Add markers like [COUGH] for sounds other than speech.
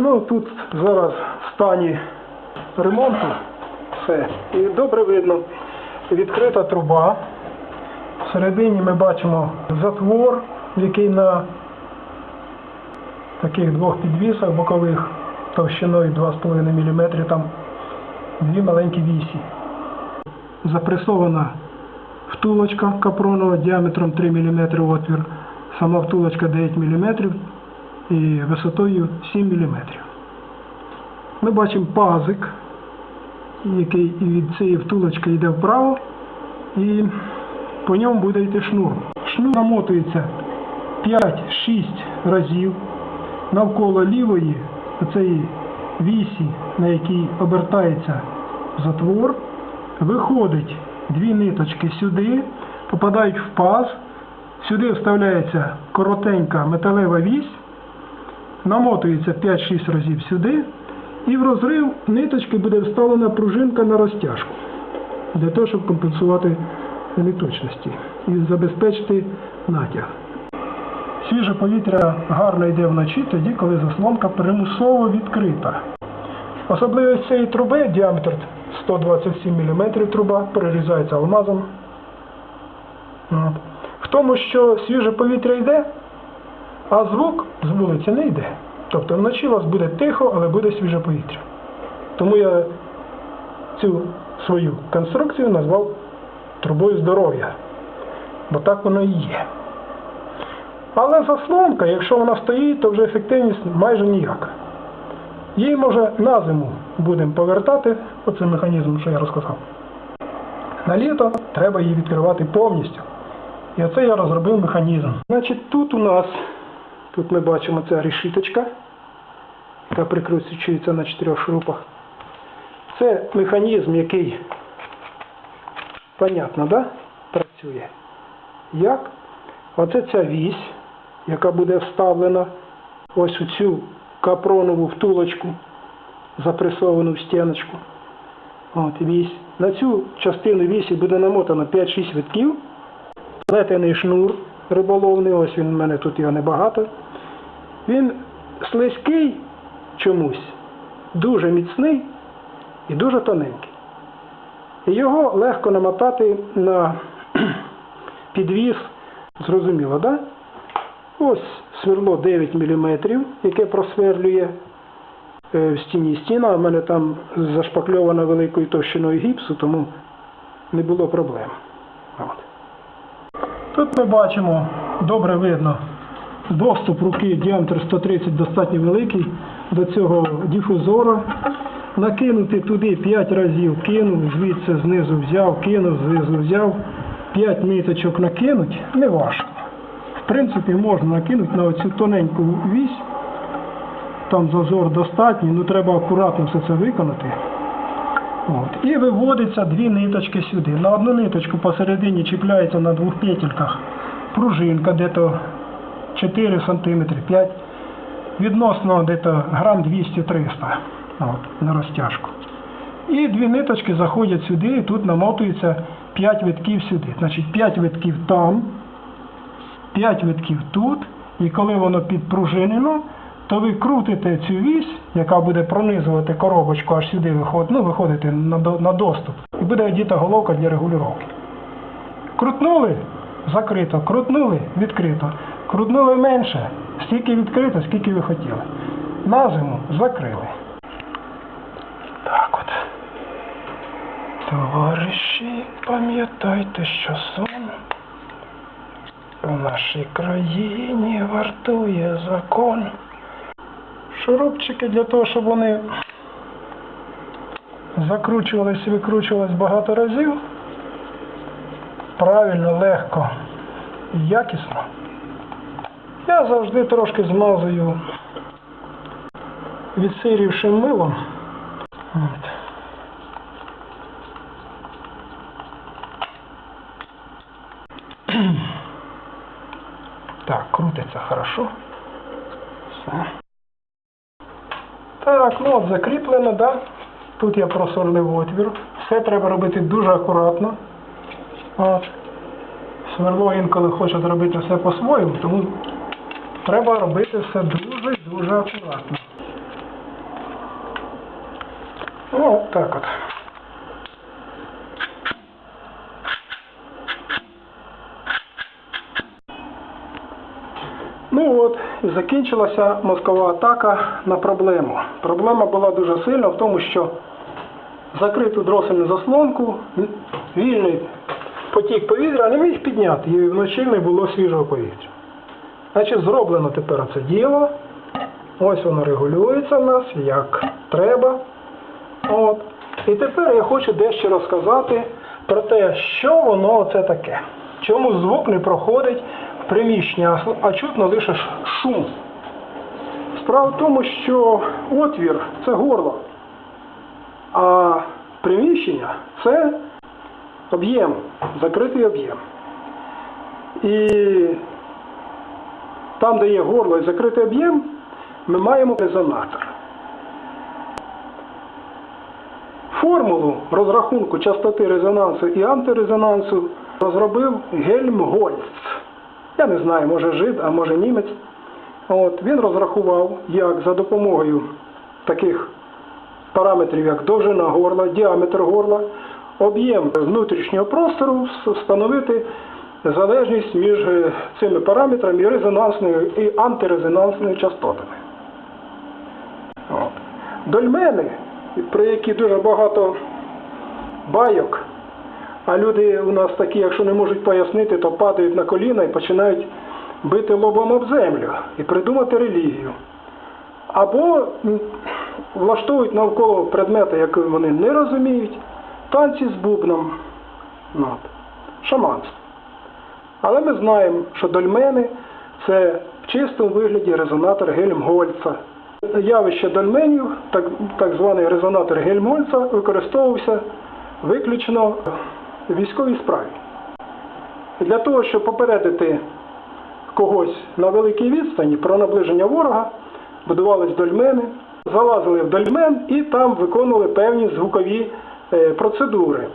Ну, тут зараз в стані ремонту все. І добре видно. Відкрита труба. Всередині ми бачимо затвор, який на таких двох підвісах бокових товщиною 2,5 мм, там дві маленькі вісі. Запресована втулочка капронова діаметром 3 мм отвір, сама втулочка 9 мм і висотою 7 мм. Ми бачимо пазик, який від цієї втулочки йде вправо, і по ньому буде йти шнур. Шнур намотується 5-6 разів навколо лівої цієї вісі, на якій обертається затвор, виходить дві ниточки сюди, попадають в паз, сюди вставляється коротенька металева вісь, намотується 5-6 разів сюди, і в розрив ниточки буде вставлена пружинка на розтяжку для того, щоб компенсувати неточності і забезпечити натяг. Свіже повітря гарно йде вночі, тоді, коли заслонка примусово відкрита. Особливість цієї труби діаметр 127 мм труба, перерізається алмазом. От. В тому, що свіже повітря йде, а звук з вулиці не йде. Тобто вночі у вас буде тихо, але буде свіже повітря. Тому я цю свою конструкцію назвав трубою здоров'я. Бо так воно і є. Але заслонка, якщо вона стоїть, то вже ефективність майже ніяка. Її може на зиму будемо повертати, оцей механізм, що я розказав. На літо треба її відкривати повністю. І оце я розробив механізм. Значить, тут у нас, тут ми бачимо ця решіточка, яка прикручується на чотирьох шурупах. Це механізм, який, понятно, да? працює. Як? Оце ця вісь, яка буде вставлена ось у цю капронову втулочку, запресовану в стіночку. От вісь. На цю частину вісі буде намотано 5-6 витків. Плетений шнур риболовний, ось він у мене тут його небагато. Він слизький чомусь, дуже міцний і дуже тоненький. Його легко намотати на [CLEARS THROAT] підвіс, зрозуміло, да? Ось сверло 9 мм, яке просверлює е, в стіні стіна. У мене там зашпакльована великою товщиною гіпсу, тому не було проблем. От. Тут ми бачимо, добре видно, доступ руки діаметр 130 достатньо великий до цього дифузора. Накинути туди 5 разів кинув, звідси знизу взяв, кинув, знизу взяв. 5 ниточок накинуть не важко. В принципі, можна накинути на оцю тоненьку вісь. Там зазор достатній, ну треба акуратно все це виконати. От. І виводиться дві ниточки сюди. На одну ниточку посередині чіпляється на двох петельках пружинка, де-то 4 см, 5 відносно де-то грам 200-300 от, на розтяжку. І дві ниточки заходять сюди, і тут намотується 5 витків сюди. Значить 5 витків там, 5 витків тут. І коли воно підпружинено, то ви крутите цю вісь, яка буде пронизувати коробочку аж сюди виходить, ну, виходити на доступ. І буде одіта головка для регулювання. Крутнули закрито, крутнули відкрито. Крутнули менше, стільки відкрито, скільки ви хотіли. На зиму закрили. Так от. Товариші, пам'ятайте, що сон у нашій країні вартує закон. Шурупчики для того, щоб вони закручувались і викручувались багато разів. Правильно, легко і якісно. Я завжди трошки змазую відсирівшим милом. От. Так, крутиться хорошо. Все. Так, ну от закріплено, да? Тут я просверлив отвір. Все треба робити дуже акуратно. От. Сверло інколи хоче зробити все по-своєму, тому треба робити все дуже-дуже акуратно. Ну, так от. Ну от, і закінчилася мозкова атака на проблему. Проблема була дуже сильна в тому, що закриту дросельну заслонку, вільний потік повітря не міг підняти, і вночі не було свіжого повітря. Значить, зроблено тепер це діло. Ось воно регулюється в нас, як треба. От. І тепер я хочу дещо розказати про те, що воно це таке. Чому звук не проходить в приміщення, а- чутно лише шум. Справа в тому, що отвір це горло, а приміщення це об'єм, закритий об'єм. І там, де є горло і закритий об'єм, ми маємо резонатор. Формулу розрахунку частоти резонансу і антирезонансу розробив Гельмгольц. Я не знаю, може жид, а може німець. От, він розрахував, як за допомогою таких параметрів, як довжина горла, діаметр горла, об'єм внутрішнього простору встановити залежність між е, цими параметрами і резонансною і антирезонансною частотами. От. Дольмени, про які дуже багато байок, а люди у нас такі, якщо не можуть пояснити, то падають на коліна і починають бити лобом об землю і придумати релігію. Або влаштовують навколо предмети, які вони не розуміють, танці з бубном, шаманство. Але ми знаємо, що дольмени це в чистому вигляді резонатор Гельмгольца. Явище дольменів, так, так званий резонатор Гельмгольца, використовувався виключно в військовій справі. Для того, щоб попередити когось на великій відстані про наближення ворога, будувались дольмени, залазили в дольмен і там виконували певні звукові е, процедури.